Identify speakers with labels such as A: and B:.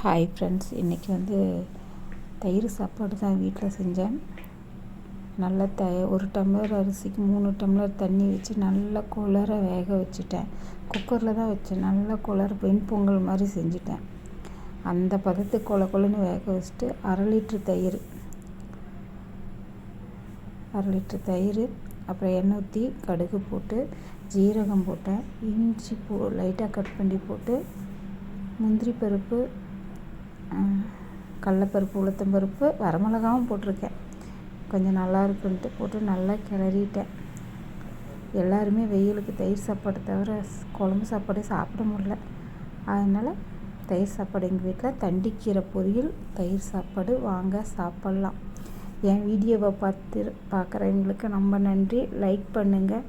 A: Hi friends இன்றைக்கி வந்து தயிர் சாப்பாடு தான் வீட்டில் செஞ்சேன். நல்லா த ஒரு டம்ளர் அரிசிக்கு மூணு டம்ளர் தண்ணி வச்சு நல்லா குளர வேக வச்சுட்டேன். குக்கரில் தான் வச்சேன். நல்லா குளர வெண்பொங்கல் மாதிரி செஞ்சுட்டேன். அந்த பதத்துக்கு கொல கொலன்னு வேக வச்சுட்டு அரை லிட்ரு தயிர். அரை லிட்ரு தயிர் அப்புறம் எண்ணெய் ஊற்றி கடுகு போட்டு ஜீரகம் போட்டேன். இஞ்சி போ லைட்டாக கட் பண்ணி போட்டு முந்திரி பருப்பு கடலப்பருப்பு உளுத்தம்பருப்பு வரமிளகாவும் போட்டிருக்கேன். கொஞ்சம் நல்லா இருக்குன்ட்டு போட்டு நல்லா கிளறிட்டேன். எல்லாருமே வெயிலுக்கு தயிர் சாப்பாடு தவிர குழம்பு சாப்பாடே சாப்பிட முடில அதனால் தயிர் சாப்பாடு எங்கள் வீட்டில் தண்டிக்கீரை பொரியல் தயிர் சாப்பாடு வாங்க சாப்பிட்லாம். என் வீடியோவை பார்த்து பார்க்குறவங்களுக்கு ரொம்ப நன்றி. லைக் பண்ணுங்கள்